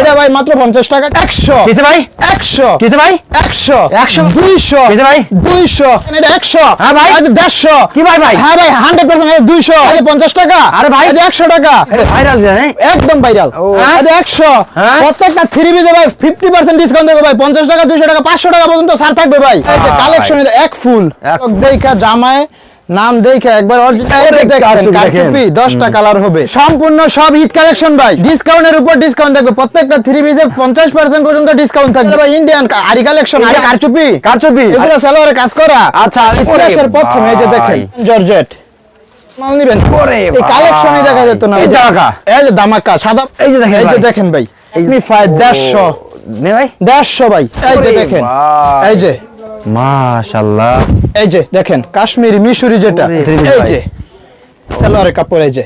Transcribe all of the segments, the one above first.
এটা ভাই মাত্র পঞ্চাশ টাকা। একশো। কিসে ভাই? একশো। কিসে ভাই? একশো। একশো? দুইশো। কিসে ভাই? দুইশো। এটা একশো। হ্যাঁ ভাই। এই যে দেড়শো। কি ভাই ভাই? হ্যাঁ ভাই হান্ড্রেড পার্সেন্ট দুইশো। এই যে পঞ্চাশ টাকা। আরে ভাই। এই যে একশো টাকা। ভাইরাল জানে একদম ভাইরাল যে একশো। হ্যাঁ? প্রত্যেকটা থ্রি পিসে ভাই ফিফটি পার্সেন্ট ডিসকাউন্ট দেবে ভাই। পঞ্চাশ টাকা দুইশো টাকা পাঁচশো টাকা পর্যন্ত ছাড় থাকবে ভাই। এই যে ভাই। কালেকশন এক ফুল। এক- জামায় নাম দেখে একবার কারচুপি দেখেন। দশটা কালার হবে। সম্পূর্ণ সব ঈদ কালেকশন ভাই। ডিসকাউন্টের উপর ডিসকাউন্ট থাকবে। প্রত্যেকটা থ্রি পিসে পঞ্চাশ পার্সেন্ট পর্যন্ত ডিসকাউন্ট থাকবে। ভাই ইন্ডিয়ান আরি কালেকশন আরি কারচুপি। কারচুপি। এগুলো সালোয়ারে কাজ করা। আচ্ছা, ইতিহাসের প্রথম এই যে দেখেন জর্জেট মাল নিবেন? এই কালেকশনই দেখা যেত না। এই। ধামাকা। এই যে দামাকা সাদা এই যে দেখেন এই যে। দেখেন ভাই। এই ফাইভ দেড়শো। নে ভাই। দেড়শো ভাই। এই যে দেখেন। এই যে। মাশাআল্লাহ। এই যে দেখেন কাশ্মীরি মিশরি যেটা এই যে সালোয়ারের কাপড় এই যে।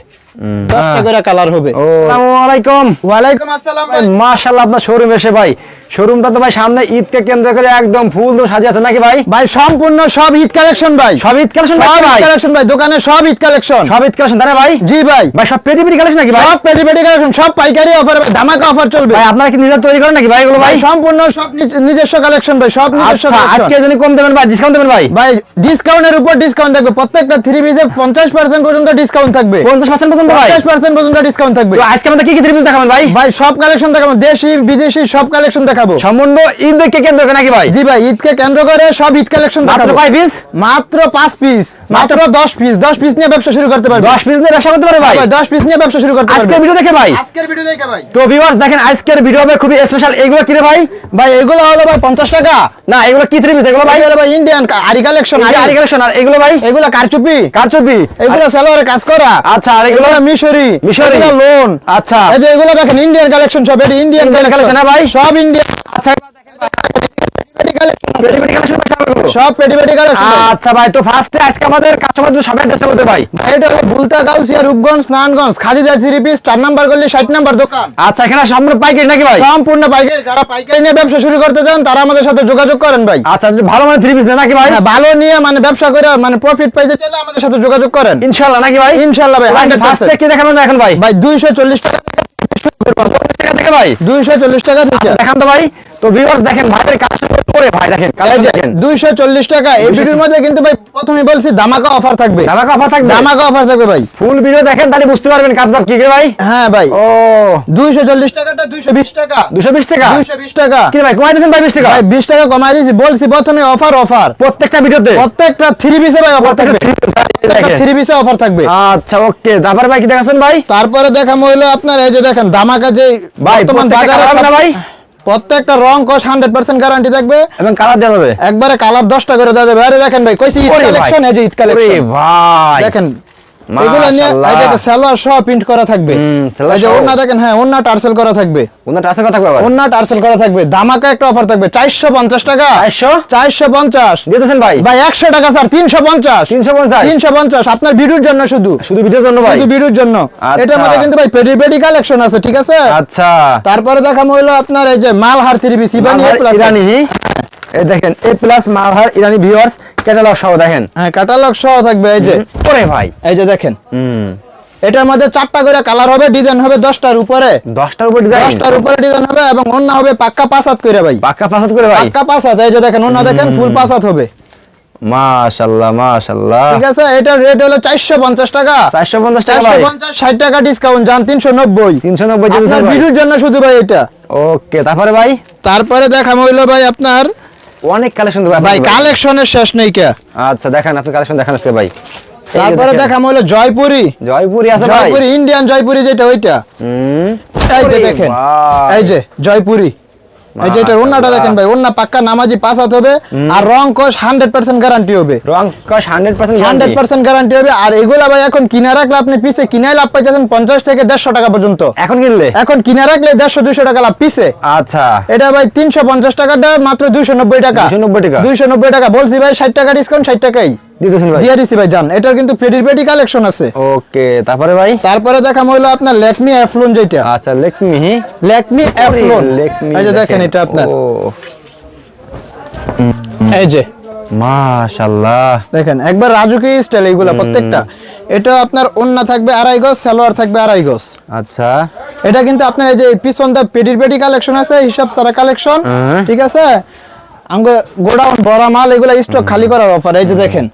দশটা করে কালার হবে। আসসালামু আলাইকুম। ওয়ালাইকুম আসসালাম ভাই। মাশাআল্লাহ আপনার শোরুম এসে ভাই শোরুমটা তো ভাই সামনে ঈদকে কেন্দ্র করে একদম ফুল তো সাজিয়ে আছে নাকি ভাই? ভাই সম্পূর্ণ সব ঈদ কালেকশন ভাই। সব ঈদ কালেকশন সব ঈদ ভাই? কালেকশন ভাই দোকানে সব ঈদ কালেকশন। সব ঈদ কালেকশন তাই ভাই? জি ভাই। ভাই সব পেটি পেটি কালেকশন নাকি ভাই? সব পেটি পেটি কালেকশন সব পাইকারি অফার ধামাকা অফার চলবে। ভাই আপনারা কি নিজে তৈরি করেন নাকি ভাই এগুলো ভাই? সম্পূর্ণ সব নিজস্ব কালেকশন ভাই সব নিজস্ব আচ্ছা আজকে যদি কম দেবেন ভাই ডিসকাউন্ট দেবেন ভাই? ভাই ডিসকাউন্টের উপর ডিসকাউন্ট থাকবে। প্রত্যেকটা থ্রি পিসে পঞ্চাশ পার্সেন্ট পর্যন্ত ডিসকাউন্ট থাকবে। পঞ্চাশ পার্সেন্ট পর্যন্ত ভাই? পঞ্চাশ পার্সেন্ট পর্যন্ত ডিসকাউন্ট থাকবে। তো আজকে আমরা কি কি ত্রিপুল দেখাবেন ভাই? ভাই সব কালেকশন দেখাবো। দেশি বিদেশি সব কালেকশন দেখাবো সম্পূর্ণ ঈদকে কেন্দ্র করে নাকি ভাই? জি ভাই ঈদকে কেন্দ্র করে সব ঈদ কালেকশন মাত্র দেখাবো। কয় পিস মাত্র পাঁচ পিস মাত্র দশ পিস দশ পিস নিয়ে ব্যবসা শুরু করতে পারবে। দশ পিস নিয়ে ব্যবসা করতে পারে ভাই? ভাই দশ পিস নিয়ে ব্যবসা শুরু করতে পারবে। আজকের ভিডিও দেখে ভাই। আজকের ভিডিও দেখে ভাই। তো ভিউয়ার্স দেখেন আজকের ভিডিও হবে খুবই স্পেশাল এগুলো কি রে ভাই? ভাই এগুলো হলো ভাই পঞ্চাশ টাকা। না এগুলো কি থ্রি পিস এগুলো ভাই? হলো ভাই ইন্ডিয়ান আরি কালেকশন আরি আরি কালেকশন আর এগুলো ভাই? এগুলো কারচুপি। কারচুপি। এগুলো সালোয়ারে কাজ করা। আচ্ছা আর এগুলো? এগুলো মিশরি। মিশরি। লোন আচ্ছা। এই যে এগুলো দেখেন ইন্ডিয়ান কালেকশন সব এটি ইন্ডিয়ান কালেকশন হ্যাঁ ভাই? সব ইন্ডিয়ান আচ্ছা পেটি পেটি কালেকশন সব পেটি পেটি কালেকশন। আচ্ছা ভাই তো ফার্স্টে আজকে আমাদের কাস্টমারদের সব অ্যাড্রেসটা বলতে ভাই। এটা হলো বুলতা গাউসিয়া রূপগঞ্জ স্নানগঞ্জ খাদিজা থ্রি পিস চার নাম্বার গলি ষাট নাম্বার দোকান। আচ্ছা এখানে সম্পূর্ণ পাইকারি নাকি ভাই? সম্পূর্ণ পাইকারি। যারা পাইকারি নিয়ে ব্যবসা শুরু করতে চান তারা আমাদের সাথে যোগাযোগ করেন ভাই। আচ্ছা ভালো মানে থ্রি পিস নাকি ভাই? হ্যাঁ, ভালো নিয়ে মানে ব্যবসা করে মানে প্রফিট পাইতে চাইলে আমাদের সাথে যোগাযোগ করেন। ইনশাআল্লাহ নাকি ভাই? ইনশাল্লাহ ভাই ফার্স্টে কি দেখাবেন এখন ভাই? ভাই দুইশো চল্লিশ টাকা টাকা থেকে ভাই? দুইশো চল্লিশ টাকা থেকে। দেখান তো ভাই। তো ভিউয়ার্স দেখেন ভাইয়ের কাস্টমার করে ভাই দেখেন দেখেন। দুইশো চল্লিশ টাকা এই ভিডিওর মধ্যে কিন্তু ভাই প্রথমে বলছি অফার থাকবে। ধামাকা অফার থাকবে? অফার থাকবে ভাই। ফুল ভিডিও দেখেন তাহলে বুঝতে পারবেন কাপজাপ কি ভাই। হ্যাঁ ভাই। ও। দুইশো চল্লিশ টাকাটা দুইশো বিশ টাকা। দুশো বিশ টাকা? দুইশো বিশ টাকা। কি ভাই কমাই দিয়েছেন ভাই বিশ টাকা? ভাই বিশ টাকা কমাই দিয়েছি বলছি প্রথমে অফার অফার প্রত্যেকটা ভিডিওতে প্রত্যেকটা থ্রি পিসে ভাই অফার থাকবে। দেখেন। থ্রি পিসে অফার থাকবে। আচ্ছা ওকে। তারপরে ভাই কি দেখাচ্ছেন ভাই? তারপরে দেখাম হইল আপনার এই যে দেখেন দামাকা যে ভাই বর্তমান বাজারে ভাই? প্রত্যেকটা রং কস হান্ড্রেড পার্সেন্ট গ্যারান্টি থাকবে। এবং কালার দেওয়া যাবে। একবারে কালার দশটা করে দেওয়া যাবে। আরে দেখেন ভাই কইছি ঈদ কালেকশন এই যে ঈদ কালেকশন ভাই। দেখেন এগুলো নিয়ে সালোয়ার সহ প্রিন্ট করা থাকবে। এই যে ওন্না দেখেন হ্যাঁ ওন্না টার্সেল করা থাকবে। ওনার টাচের কথা কবে আবার? ওন্না টার্সেল করা থাকবে। একটা অফার থাকবে চারশো পঞ্চাশ টাকা। 450? দিতেছেন ভাই? ভাই একশো টাকা স্যার তিনশো পঞ্চাশ। 350? তিনশো পঞ্চাশ। আপনার ভিডিওর জন্য শুধু। শুধু ভিডিওর জন্য ভাই? শুধু ভিডিওর জন্য। আচ্ছা। এটার মধ্যে কিন্তু ভাই পেডি পেডি কালেকশন আছে ঠিক আছে? আচ্ছা। তারপরে দেখা হইল আপনার এই যে মালহার থ্রি পিস ইবানি প্লাস ইরানি এই দেখেন এ প্লাস মালহার ইরানি ভিউয়ার্স ক্যাটালগ সহ দেখেন। হ্যাঁ ক্যাটালগ সহ থাকবে এই যে। ওরে ভাই। এই যে দেখেন। হুম। এটার মধ্যে চারটা করে কালার হবে ডিজাইন হবে দশটার উপরে। দশটার উপর ডিজাইন দশটার উপরে ডিজাইন হবে এবং অন্য হবে পাক্কা পাঁচ হাত করে ভাই। পাক্কা পাসাদ করে ভাই? পাক্কা পাঁচ হাত এই যে দেখেন অন্য দেখেন ফুল পাঁচ হাত হবে। মাশাআল্লাহ মাশাআল্লাহ ঠিক আছে এটার রেট হলো চারশো পঞ্চাশ টাকা। 450 টাকা চারশো ভাই পঞ্চাশ ষাট টাকা ডিসকাউন্ট তিনশো নব্বই। 390 আপনার ভিডিওর জন্য শুধু ভাই এটা। ওকে তারপরে ভাই? তারপরে দেখাম হইল ভাই আপনার অনেক কালেকশন দেবে ভাই কালেকশনের শেষ নেই কে? আচ্ছা দেখেন আপনি কালেকশন দেখান আজকে ভাই। তারপরে দেখা দেখাম হলো জয়পুরি। জয়পুরি আছে ভাই। জয়পুরি ইন্ডিয়ান জয়পুরি যেটা ওইটা। হুম। এই যে দেখেন। এই যে জয়পুরি। এই যে এটা ওন্নাটা দেখেন ভাই ওন্না পাক্কা নামাজি পাস হবে আর রং হান্ড্রেড পার্সেন্ট গ্যারান্টি হবে। রং কস 100% হান্ড্রেড পার্সেন্ট গ্যারান্টি হবে আর এগুলা ভাই এখন কিনা রাখলে আপনি পিসে কিনাই লাভ পাইতেছেন পঞ্চাশ থেকে দেড়শো টাকা পর্যন্ত। এখন কিনলে? এখন কিনা রাখলে দেড়শো দুইশো টাকা লাভ পিসে আচ্ছা। এটা ভাই তিনশো পঞ্চাশ টাকাটা মাত্র দুইশো নব্বই টাকা। 290 টাকা। দুইশো নব্বই টাকা বলছি ভাই ষাট টাকা ডিসকাউন্ট ষাট টাকাই। দিতেছেন ভাই? দিয়ে দিছি ভাই জান। এটার কিন্তু পেডি পেডি কালেকশন আছে। ওকে তারপরে ভাই? তারপরে দেখাম হইল আপনার লেকমি অ্যাফলুন যেটা আচ্ছা লেকমি অ্যাফলুন লেক এই যে দেখেন এটা আপনার। এই যে। মাশাআল্লাহ। দেখেন একবার রাজুকি স্টাইল এইগুলা প্রত্যেকটা। এটা আপনার ওন্না থাকবে আড়াই গজ সালোয়ার থাকবে আড়াই গজ। আচ্ছা। এটা কিন্তু আপনার এই যে পিছন দা পেটির পেটি কালেকশন আছে হিসাব সারা কালেকশন ঠিক আছে? আঙ্গ গোডাউন বড় মাল এগুলা স্টক খালি করার অফার এই যে দেখেন।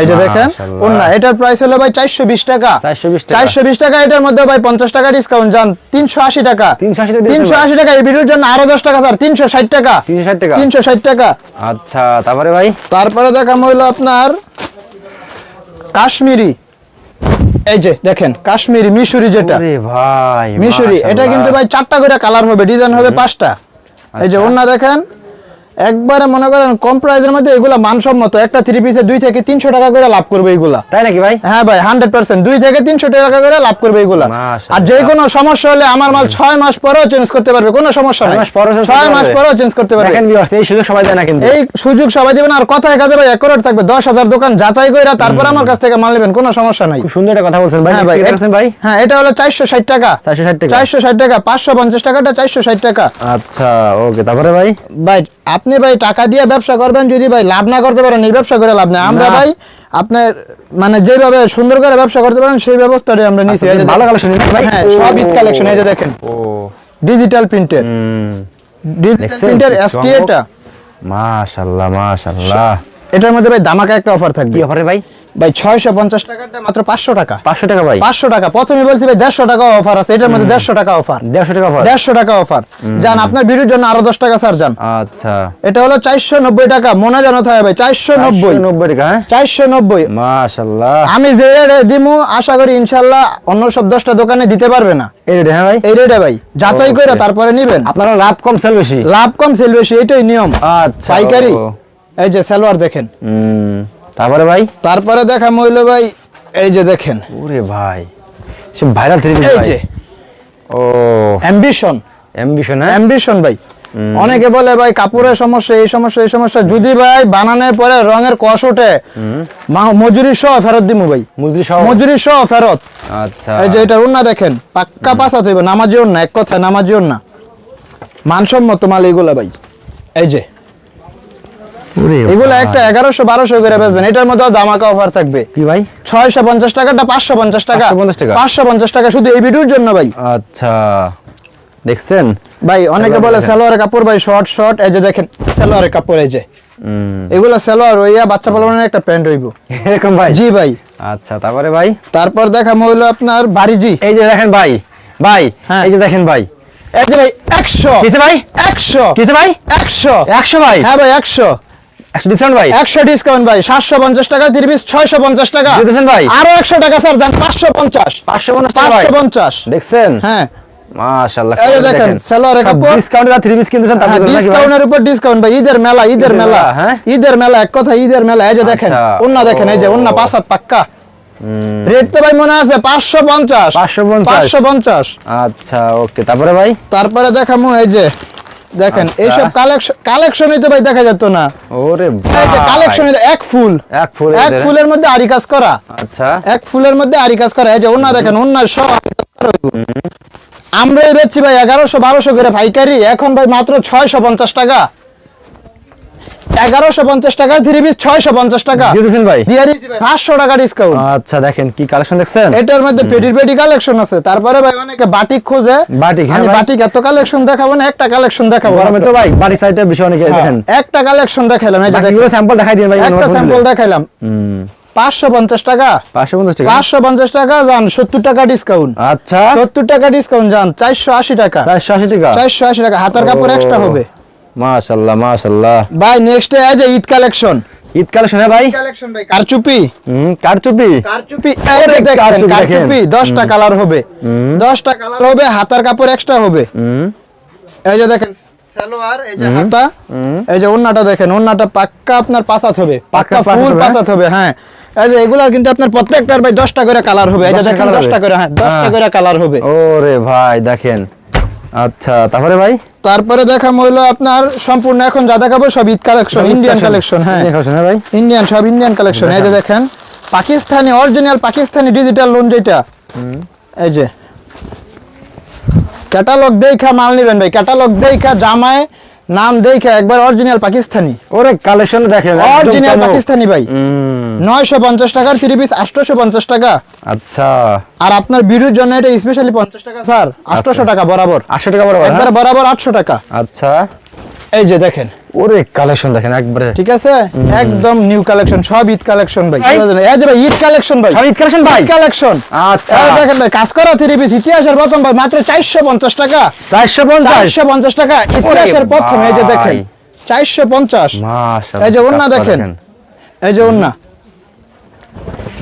এই যে দেখেন ওন্না এটার প্রাইস হলো ভাই চারশো বিশ টাকা। 420 টাকা। টাকা এটার মধ্যে ভাই পঞ্চাশ টাকা ডিসকাউন্ট যান তিনশো আশি টাকা। 380 টাকা তিনশো আশি টাকা এই ভিডিওর জন্য আরও দশ টাকা স্যার টাকা। 360 টাকা? আচ্ছা তারপরে ভাই? তারপরে দেখাম আপনার কাশ্মীরি। এই যে দেখেন কাশ্মীরি মিশরি যেটা। ভাই মিশরি এটা কিন্তু ভাই চারটা করে কালার হবে ডিজাইন হবে পাঁচটা। এই যে আচ্ছা। ওন্না দেখেন একবারে মনে করেন কম প্রাইসের মধ্যে এগুলা মানসম্মত। একটা থ্রি পিসে দুই থেকে তিনশো টাকা করে লাভ করবে এগুলা। তাই নাকি ভাই? হ্যাঁ ভাই হান্ড্রেড পার্সেন্ট দুই থেকে তিনশো টাকা করে লাভ করবে এগুলা। আর যে কোনো সমস্যা হলে আমার মাল ছয় মাস পরেও চেঞ্জ করতে পারবে কোনো সমস্যা নেই। ছয় মাস পরেও চেঞ্জ করতে পারবে। এই সুযোগ সবাই দেয় না কিন্তু। এই সুযোগ সবাই দেবেন আর কথায় কাজে ভাই একরোট থাকবে দশ হাজার দোকান যাচাই করে তারপর আমার কাছ থেকে মাল নেবেন কোনো সমস্যা নাই। সুন্দর একটা কথা বলছেন ভাই। হ্যাঁ ভাই ভাই? হ্যাঁ এটা হলো চারশো ষাট টাকা। 460 টাকা। চারশো ষাট টাকা পাঁচশো পঞ্চাশ টাকাটা চারশো ষাট টাকা। আচ্ছা ওকে তারপরে ভাই? ভাই আপনি ভাই টাকা দিয়ে ব্যবসা করবেন যদি ভাই লাভ না করতে পারেন এই ব্যবসা করে লাভ নেই। আমরা ভাই আপনার মানে যেভাবে সুন্দর করে ব্যবসা করতে পারেন সেই ব্যবস্থাটাই আমরা নিছি। ভালো। কালেকশন ভাই? হ্যাঁ সব ঈদ কালেকশন এই যে দেখেন। ও। ডিজিটাল প্রিন্টের হুম। ডিজিটাল প্রিন্টের এসটি? এটা? মাশাআল্লাহ মাশাআল্লাহ এটার মধ্যে ভাই দামাকা একটা অফার থাকবে। কি অফারে ভাই? ভাই ছয়শো পঞ্চাশ টাকাটা মাত্র পাঁচশো টাকা। 500 টাকা ভাই। পাঁচশো টাকা। প্রথমে বলছি ভাই দেড়শো টাকা অফার আছে। এটার মধ্যে দেড়শো টাকা অফার 150 টাকা অফার দেড়শো টাকা অফার যান আপনার ভিডিওর জন্য আরও দশ টাকা স্যার যান আচ্ছা। এটা হলো চারশো নব্বই টাকা। মনে জানো থাকে ভাই চারশো নব্বই। 90 টাকা হ্যাঁ? চারশো নব্বই। মাশাআল্লাহ আমি যে রেটে দিমু আশা করি ইনশাল্লাহ অন্য সব দশটা দোকানে দিতে পারবে না। এই রেট হ্যাঁ ভাই? এই রেটে ভাই। যাচাই করে তারপরে নিবেন। আপনারা লাভ কম সেল বেশি? লাভ কম সেল বেশি এটাই নিয়ম। আচ্ছা পাইকারি। এই যে সালোয়ার দেখেন। হুম। তারপরে ভাই? তারপরে দেখা মইল ভাই এই যে দেখেন। ওরে ভাই সে ভাইরাল থ্রি এই যে। ও। অ্যাম্বিশন অ্যাম্বিশন হ্যাঁ? অ্যাম্বিশন ভাই। অনেকে বলে ভাই কাপড়ের সমস্যা এই সমস্যা এই সমস্যা। যদি ভাই বানানোর পরে রঙের কষ ওঠে মা- মজুরি সহ ফেরত দিমু ভাই। মজুরি সহ? ফেরত। আচ্ছা। এই যে এটা উন্না দেখেন পাক্কা পাসা হইবে নামাজি না এক কথায় নামাজি না মানসম্মত মাল এগুলা ভাই। এই যে। এগুলা একটা এগারোশো বারোশো করে বেচবেন। এটার মধ্যে দামাকা অফার থাকবে। কি ভাই? ছয়শো পঞ্চাশ টাকাটা পাঁচশো পঞ্চাশ টাকা? 550 টাকা। পাঁচশো পঞ্চাশ টাকা শুধু এই ভিডিওর জন্য ভাই। আচ্ছা। দেখছেন? ভাই অনেকে বলে। সালোয়ারের কাপড় ভাই শর্ট শর্ট এই যে দেখেন সালোয়ারের কাপড় এই যে। এগুলা সালোয়ার হইয়া বাচ্চা পালনের একটা প্যান্ট হইব। এরকম ভাই? জি ভাই। আচ্ছা তারপরে ভাই? তারপর দেখা হইল আপনার বাড়ি জি এই যে দেখেন ভাই ভাই হ্যাঁ। এই যে দেখেন ভাই। এই যে ভাই একশো। কিসে ভাই? একশো। কিসে ভাই? একশো। একশো ভাই? হ্যাঁ ভাই একশো। একশো ডিসকাউন্ট ভাই? একশো ডিসকাউন্ট ভাই সাতশো পঞ্চাশ টাকা তিরিশ পিস ছয়শো পঞ্চাশ টাকা। দিতেছেন ভাই? আরও একশো টাকা স্যার যান পাঁচশো পঞ্চাশ। পাঁচশো পঞ্চাশ টাকা ভাই? পাঁচশো পঞ্চাশ। দেখছেন? হ্যাঁ। মাশাআল্লাহ এই দেখেন, সালোয়ারের কাপড়। ডিসকাউন্টে থ্রি পিস কিনতেছেন তার জন্য ডিসকাউন্টের উপর ডিসকাউন্ট ভাই ঈদের মেলা ঈদের মেলা। হ্যাঁ? ঈদের মেলা এক কথা ঈদের মেলা। এই যে দেখেন আচ্ছা, অন্য দেখেন এই যে অন্য পাঁচ হাত পাক্কা। রেট তো ভাই মনে আছে পাঁচশো পঞ্চাশ। 550 পাঁচশো পঞ্চাশ। আচ্ছা ওকে তারপরে ভাই? তারপরে দেখামু এই যে দেখেন আচ্ছা। এইসব কালেকশন কালেকশনই তো ভাই দেখা যেত না। ওরে ভাই। কালেকশন এক ফুল। এক ফুল এক ফুলের মধ্যে আরি কাজ করা। আচ্ছা। এক ফুলের মধ্যে আরি কাজ করা। এই যে অন্য দেখেন অন্য সব আরি কাজ করা হইবো। আমরা এই বেচছি ভাই এগারোশো বারোশো করে পাইকারি। এখন ভাই মাত্র ছয়শো পঞ্চাশ টাকা। এগারোশো পঞ্চাশ টাকা থ্রি পিস ছয়শো পঞ্চাশ টাকা। দিয়েছেন ভাই? দিয়ে দিচ্ছি ভাই। পাঁচশো টাকা ডিসকাউন্ট আচ্ছা দেখেন কি কালেকশন দেখছেন? এটার মধ্যে পেটির পেটি কালেকশন আছে। তারপরে ভাই অনেকে বাটিক খোঁজে। বাটিক, হ্যাঁ আমি বাটিক এত কালেকশন দেখাবো না একটা কালেকশন দেখাবো। গরমে তো ভাই বাড়ি সাইডে বিষয় অনেকে হ্যাঁ, দেখেন। একটা কালেকশন দেখাইলাম এই যে স্যাম্পল দেখাই দিন ভাই একটা স্যাম্পল দেখাইলাম। পাঁচশো পঞ্চাশ টাকা। পাঁচশো পঞ্চাশ টাকা? যান সত্তর টাকা ডিসকাউন্ট আচ্ছা। সত্তর টাকা ডিসকাউন্ট যান চারশো আশি টাকা। চারশো আশি টাকা? চারশো আশি টাকা হাতের কাপড় এক্সট্রা হবে। মাশাল্লাহ মাশাল্লাহ ভাই নেক্সট যে ঈদ কালেকশন ঈদ কালেকশন হ্যাঁ ভাই? কালেকশন ভাই কারচুপি। হুম কারচুপি। কারচুপি এই দেখেন কারচুপি কারচুপি দেখেন। 10টা কালার হবে। 10টা কালার হবে হাতার কাপড় এক্সট্রা হবে। হুম। এই যে দেখেন সালোয়ার এই যে হাতা এই যে ওন্নাটা দেখেন ওন্নাটা পাক্কা আপনার পাঁচাত হবে। পাক্কা ফুল হবে, হবে হ্যাঁ। এই যে এগুলার কিন্তু আপনার প্রত্যেকটার ভাই 10টা করে কালার হবে। এই যে দেখেন 10টা করে হ্যাঁ 10টা হ্যাঁ। করে কালার হবে। ওরে ভাই দেখেন। আচ্ছা তারপরে ভাই? তারপরে দেখা হইল আপনার সম্পূর্ণ এখন যা দেখাবো সব ঈদ কালেকশন ইন্ডিয়ান কালেকশন হ্যাঁ। ইন্ডিয়ান কালেকশন হ্যাঁ ভাই। ইন্ডিয়ান সব ইন্ডিয়ান কালেকশন এই যে দেখেন Pakistani original Pakistani digital lawn যেটা এই যে। ক্যাটালগ দেখা মাল নেবেন ভাই ক্যাটালগ দেখা জামায় নাম দেখে একবার অরিজিনাল পাকিস্তানি। ওরে কালেকশন দেখেন অরিজিনাল পাকিস্তানি ভাই। হুম, নয়শো পঞ্চাশ টাকার থ্রি পিস আটশোশো পঞ্চাশ টাকা। আচ্ছা। আর আপনার বিরুর জন্য এটা স্পেশালি পঞ্চাশ টাকা স্যার আটশোশো টাকা বরাবর। আটশো টাকা বরাবর একবার বরাবর আটশো টাকা। আচ্ছা। এই যে দেখেন ওরে কালেকশন দেখেন একবারে। ঠিক আছে? একদম নিউ কালেকশন সব ঈদ কালেকন ভাই? এই যে ভাই ঈদ কালেকশন ভাই। ঈদ কালেকশন ভাই? কালেকশন আচ্ছা। দেখেন ভাই কাজ করা থ্রি পিস ইতিহাসের প্রথম ভাই মাত্র চারশো পঞ্চাশ টাকা। চারশো পঞ্চাশ? চারশো পঞ্চাশ টাকা ইতিহাসের প্রথম এই যে দেখেন ভাই। চারশো পঞ্চাশ। মাশাআল্লাহ, এই যে ওন্না দেখেন। এই যে ওন্না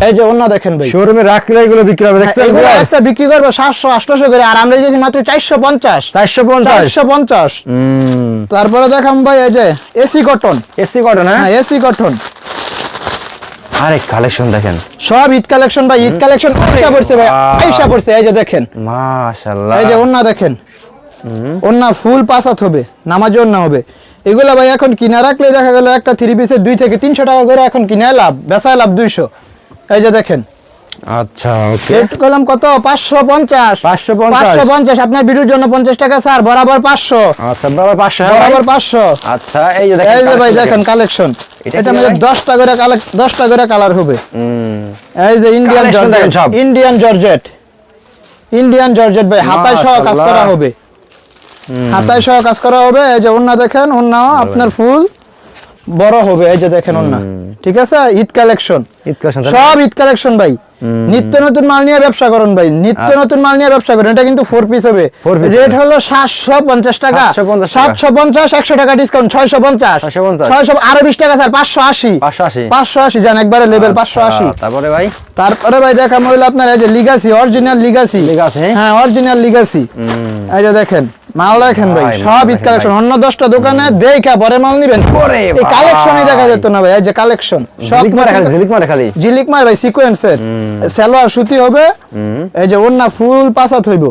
এই যে ওন্না দেখেন ভাই। শোরুমে রাখলে এগুলো বিক্রি হবে দেখছেন হ্যাঁ, এগুলো একটা বিক্রি করব সাতশো আটশোশো করে আর আমরা দিয়েছি মাত্র চারশো পঞ্চাশ। চারশো পঞ্চাশ। চারশো পঞ্চাশ। হুম। তারপরে দেখাম ভাই এই যে এসি কটন এসি কটন হ্যাঁ? হ্যাঁ এসি কটন আরে কালেকশন দেখেন। সব ঈদ কালেকশন ভাই ঈদ কালেকশন আইসা পড়ছে ভাই আইসা পড়ছে এই যে দেখেন। মাশাআল্লাহ। এই যে ওন্না দেখেন। ওন্না ফুল পাসাত হবে নামাজ ওন্না হবে। এগুলা ভাই এখন কিনা রাখলে দেখা গেল একটা থ্রি পিসের দুই থেকে তিনশো টাকা করে এখন কিনে লাভ বেচায় লাভ দুইশো। এই যে দেখেন। আচ্ছা ওকে। রেট করলাম কত? পাঁচশো পঞ্চাশ। 550 পঞ্চাশ। আপনার ভিডিওর জন্য পঞ্চাশ টাকা স্যার। বরাবর পাঁচশো। আচ্ছা বাবা পাঁচশো হ্যাঁ বরাবর পাঁচশো। আচ্ছা এই যে দেখেন এই যে ভাই দেখেন কালেকশন এটা মধ্যে ভাই? দশটা করে কালেক দশটা করে কালার হবে। হুম। এই যে Indian georgette Indian georgette Indian georgette ভাই হাতায় সহ কাজ করা। হবে। হাতায় সহ কাজ করা হবে। এই যে ওন্না দেখেন ওন্নাও আপনার ফুল বড় হবে। এই যে দেখেন ওন্না ঠিক আছে? ঈদ কালেকশন ঈদ সব ঈদ কালেকশন ভাই। নিত্য নতুন মাল নিয়ে ব্যবসা করুন ভাই। নিত্য নতুন মাল নিয়ে ব্যবসা করুন। এটা কিন্তু ফোর পিস হবে। রেট হলো সাতশো পঞ্চাশ টাকা। সাতশো পঞ্চাশ একশো টাকা ডিসকাউন্ট ছয়শো পঞ্চাশ। ছয়শো আরও বিশ টাকা স্যার পাঁচশো আশি। পাঁচশো আশি। যান একবারে লেভেল পাঁচশো আশি। আচ্ছা, তারপরে ভাই? তারপরে ভাই দেখা হইল আপনার এই যে লিগাসি অরিজিনাল লিগাসি হ্যাঁ অরিজিনাল লিগাসি এই যে দেখেন। মাল দেখেন ভাই সব ঈদ কালেকশন। অন্য দশটা দোকানে দেখা পরে মাল নিবেন। এই কালেকশনই দেখা যেত না ভাই এই যে কালেকশন। সব ঝিলিক মারে খালি ঝিলিক ভাই সিকোয়েন্সের সালোয়ার সুতি হবে এই যে ওন্না ফুল পাসাত হইব।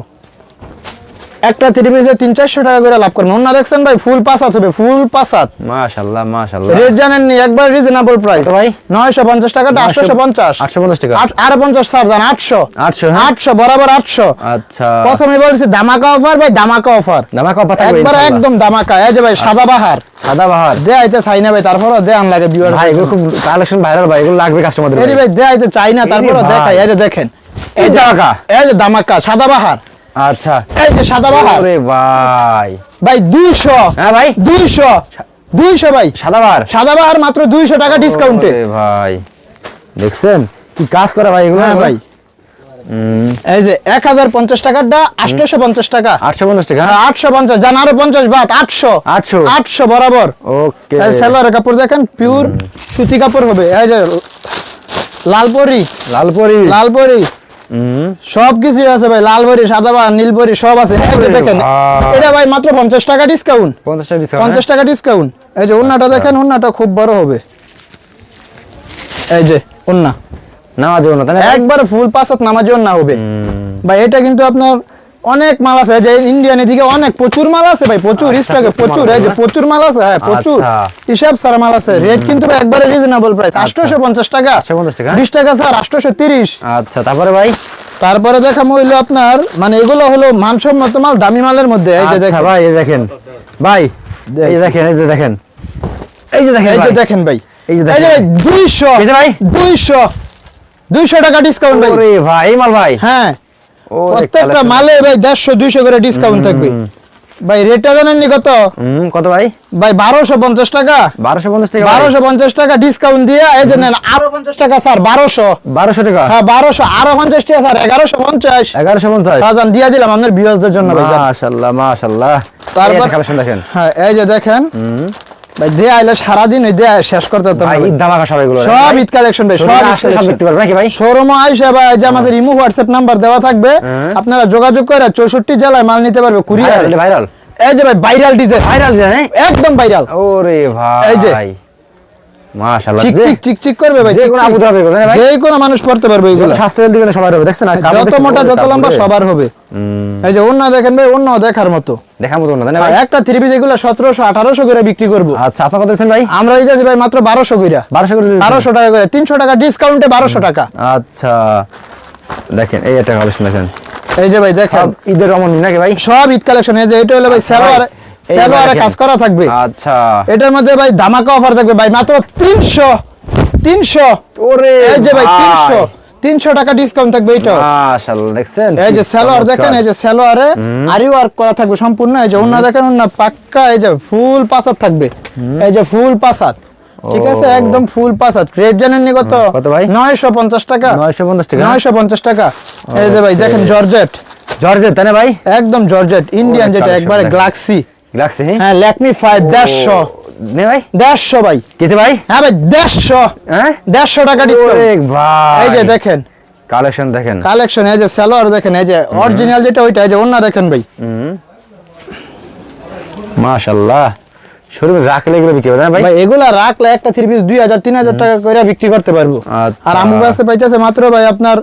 একটা থ্রি পিসে তিন চারশো টাকা করে লাভ করবেন। ওন্না দেখছেন ভাই ফুল পাসাত হবে ফুল পাসাত। মাশাআল্লাহ মাশাআল্লাহ রেট জানেননি একবার রিজনেবল প্রাইস ভাই? নয়শো পঞ্চাশ টাকাটা আটশো পঞ্চাশ। 850 টাকা। আরও পঞ্চাশ স্যার জান আটশো। 800 হ্যাঁ? আটশো বরাবর আটশো। আচ্ছা। প্রথমে বলছি ধামাকা অফার ভাই ধামাকা অফার দামা কত থাকবে একবার একদম ধামাকা। এই যে ভাই সাদা বাহার। সাদা বাহার। দে আইতে চাই না ভাই তারপরও দে আন লাগে বিয়ার ভাই এগুলো খুব কালেকশন ভাইরাল ভাই এগুলো লাগবে কাস্টমারদের এরি ভাই। দে আইতে চাই না তারপরও দেখাই এই যে দেখেন। এই ধামাকা। এই যে ধামাকা সাদা বাহার। আচ্ছা। এই যে সাদা বাহার। ওরে ভাই। ভাই দুইশো। হ্যাঁ ভাই। দুইশো। দুইশো ভাই। সাদা বাহার। সাদা বাহার মাত্র দুইশো টাকা ডিসকাউন্টে ওরে ভাই। দেখছেন? কি কাজ করে ভাই এগুলো? হ্যাঁ ভাই। এই যে এক হাজার পঞ্চাশ টাকাটা আটশোশো পঞ্চাশ টাকা। আটশো পঞ্চাশ টাকা? হ্যাঁ, আটশো পঞ্চাশ জান আরও পঞ্চাশ বাদ আটশো। 800 আটশো বরাবর। ওকে। এই সেলোয়ারের কাপড় দেখেন পিওর সুতি কাপড় হবে। এই যে লালপরি। লালপরি। লালপরি। হুম। সব কিছুই আছে ভাই লালপরি সাদাবা নীলপরি সব আছে। দেখেন এটা ভাই মাত্র পঞ্চাশ টাকা ডিসকাউন্ট পঞ্চাশ টাকা ডিসকাউন্ট টাকা ডিসকাউন্ট এই যে উন্নাটা দেখেন উন্নাটা খুব বড় হবে। এই যে উন্না। নামাজ না তাই না একবার ফুল পাঁচত নামাজ উন্না হবে। ভাই এটা কিন্তু আপনার অনেক মাল আছে যে ইন্ডিয়ান এদিকে অনেক প্রচুর মাল আছে ভাই প্রচুর আচ্ছা, স্টকে প্রচুর প্রচুর এই যে প্রচুর মাল আছে হ্যাঁ প্রচুর। আচ্ছা। হিসাব সারা মাল আছে রেট কিন্তু ভাই একবারে রিজনেবল প্রাইস আটশোশো পঞ্চাশ টাকা। 850 টাকা? বিশ টাকা স্যার আটশোশো তিরিশ। আচ্ছা তারপরে ভাই? তারপরে দেখাম হইল আপনার মানে এগুলো হলো মানসম্মত মাল দামি মালের মধ্যে এই যে আচ্ছা দেখেন। ভাই এই দেখেন। ভাই এই যে দেখেন এই যে দেখেন। এই যে দেখেন এই যে। দেখেন ভাই। এই যে এই যে দেখেন। ভাই দুইশো এই যে ভাই। দুইশো দুইশো টাকা ডিসকাউন্ট ভাই। ওরে ভাই এই মাল ভাই। হ্যাঁ। প্রত্যেকটা মালে ভাই দেড়শো দুইশো করে ডিসকাউন্ট থাকবে। ভাই রেটটা জানেননি কত? হুম কত ভাই? ভাই বারোশো পঞ্চাশ টাকা। বারোশো পঞ্চাশ টাকা? বারোশো পঞ্চাশ টাকা ডিসকাউন্ট দিয়ে এই যে নেন আরও পঞ্চাশ টাকা স্যার বারোশো। বারোশো টাকা? হ্যাঁ বারোশো আরও পঞ্চাশ টাকা স্যার এগারোশো পঞ্চাশ। এগারোশো পঞ্চাশ? হাজার দিয়ে দিলাম আপনার ভিউয়ার্সদের জন্য ভাই। মাশাল্লাহ মাশাল্লাহ। তারপর কালেকশন দেখেন। হ্যাঁ এই যে দেখেন। ভাই দে আইলে সারাদিন ওই দে শেষ করতে হতো ভাই ভাই। ঈদ ধামাকা সব এগুলো সব ঈদ কালেকশন ভাই সব ঈদ কালেকশন দেখতে পারবে নাকি ভাই? শোরুম আইসা ভাই যে আমাদের ইমো হোয়াটসঅ্যাপ নাম্বার দেওয়া থাকবে। হ্যাঁ। আপনারা যোগাযোগ করে চৌষট্টি জেলায় মাল নিতে পারবে কুরিয়ার। ভাইরাল এই যে ভাই ভাইরাল ডিজাইন ভাইরাল জানে একদম ভাইরাল ওরে ভাই এই যে। মাশাআল্লাহ চিক চিক চিক চিক করবে ভাই যে চিক কোনো চিক। আবু ধাবি ভাই? যে কোনো মানুষ পড়তে পারবে এগুলো। স্বাস্থ্যের দিকে সবার হবে দেখছেন? যত মোটা যত লম্বা সবার হবে। এই যে অন্য দেখেন ভাই অন্য দেখার মতো। দেখার মতো না তাই না আর ভাই একটা থ্রি পিস এগুলো সতেরোশো আঠারোশো করে বিক্রি করব। আচ্ছা আপনার কত ভাই? আমরা এই যে ভাই মাত্র বারোশো কইরা। বারোশো করে দিচ্ছেন? বারোশো টাকা করে তিনশো টাকা ডিসকাউন্টে বারোশো টাকা। আচ্ছা দেখেন এই একটা কালেকশন দেখেন। এই যে ভাই দেখেন। ঈদের রমণী নাকি ভাই? সব ঈদ কালেকশন এই যে এটা হলো ভাই সালোয়ার। এই সালোয়ারে কাজ করা থাকবে। আচ্ছা। এটার মধ্যে ভাই ধামাকা অফার থাকবে। ভাই মাত্র তিনশো তিনশো। ওরে এই যে ভাই তিনশো তিনশো টাকা ডিসকাউন্ট থাকবে এটা দেখছেন? এই যে কি দেখেন এই যে সালোয়ারে আরি ওয়ার্ক করা থাকবে সম্পূর্ণ। এই যে দেখেন পাক্কা এই যে ফুল পাসাত থাকবে। এই যে ফুল পাসাত ঠিক আছে? একদম ফুল পাসাত রেট জানেন নি কত? কত ভাই? নয়শো পঞ্চাশ টাকা। 950 টাকা? নয়শো পঞ্চাশ টাকা। এই যে ভাই দেখেন জর্জেট। জর্জেট তাই না ভাই? একদম জর্জেট। ইন্ডিয়ান যেটা একবারে গ্লাক্সি লাগছে হ্যাঁ ল্যাকমি ফাইভ দেড়শো। নে ভাই। দেড়শো ভাই। কেতে ভাই? হ্যাঁ ভাই দেড়শো। হ্যাঁ? টাকা ডিসকাউন্ট ভাই। এই যে দেখেন। কালেকশন দেখেন। কালেকশন এই যে সালোয়ার দেখেন এই যে অরিজিনাল যেটা ওইটা এই যে অন্য দেখেন ভাই। মাশাআল্লাহ শোরুমে রাখলে এগুলো বিক্রি হবে ভাই? ভাই এগুলা রাখলে একটা থ্রি পিস দুই হাজার তিন হাজার টাকা করে বিক্রি করতে পারব। আচ্ছা। আর আমার কাছে পাইতেছে মাত্র ভাই আপনার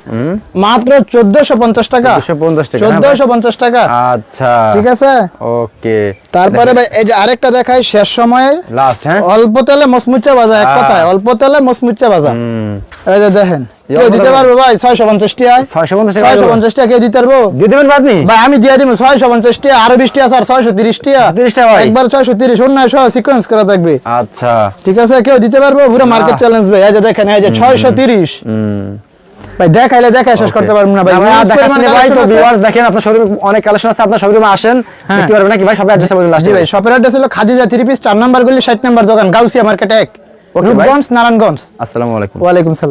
মাত্র চোদ্দশো পঞ্চাশ টাকা। 1450 টাকা, না ভাই? চোদ্দশো পঞ্চাশ টাকা। আচ্ছা। ঠিক আছে? ওকে। তারপরে ভাই এই যে আরেকটা দেখাই শেষ সময়ে লাস্ট হ্যাঁ? অল্প তেলে মসমুচা ভাজা এক। কথায় অল্প তেলে মসমুচা হুম। এই যে দেখেন কেউ দিতে পারব ভাই ছয়শো পঞ্চাশ টাকা 650 টাকা ছয়শো দেবো? পঞ্চাশ টাকা কেউ দিতে পারব? ভাই আমি দিয়ে দিব ছয়শো পঞ্চাশ টাকা আরও বিশ টাকা স্যার ছয়শো তিরিশ টাকা 30 টাকা ভাই। একবার ছয়শো তিরিশ অন্য সহ সিকোয়েন্স করা থাকবে। আচ্ছা। ঠিক আছে কেউ দিতে পারব? পুরো মার্কেট চ্যালেঞ্জ ভাই। এই যে দেখেন এই যে ছয়শো তিরিশ। ভাই দেখাইলে দেখাই শেষ করতে পারব না ভাই। ভাই, তো viewers দেখেন আপনার শোরুমে অনেক কালেকশন আছে আপনার শোরুমে আসেন হ্যাঁ। দেখতে পারবেন নাকি ভাই? সবাই অ্যাড্রেস বলুন জি ভাই শপের অ্যাড্রেস হলো খাদিজা থ্রি পিস চার নাম্বার গলি ষাট নাম্বার দোকান গাউসিয়া মার্কেট এক। রূপগঞ্জ নারায়ণগঞ্জ। আসসালামু আলাইকুম। ওয়ালাইকুম সালাম।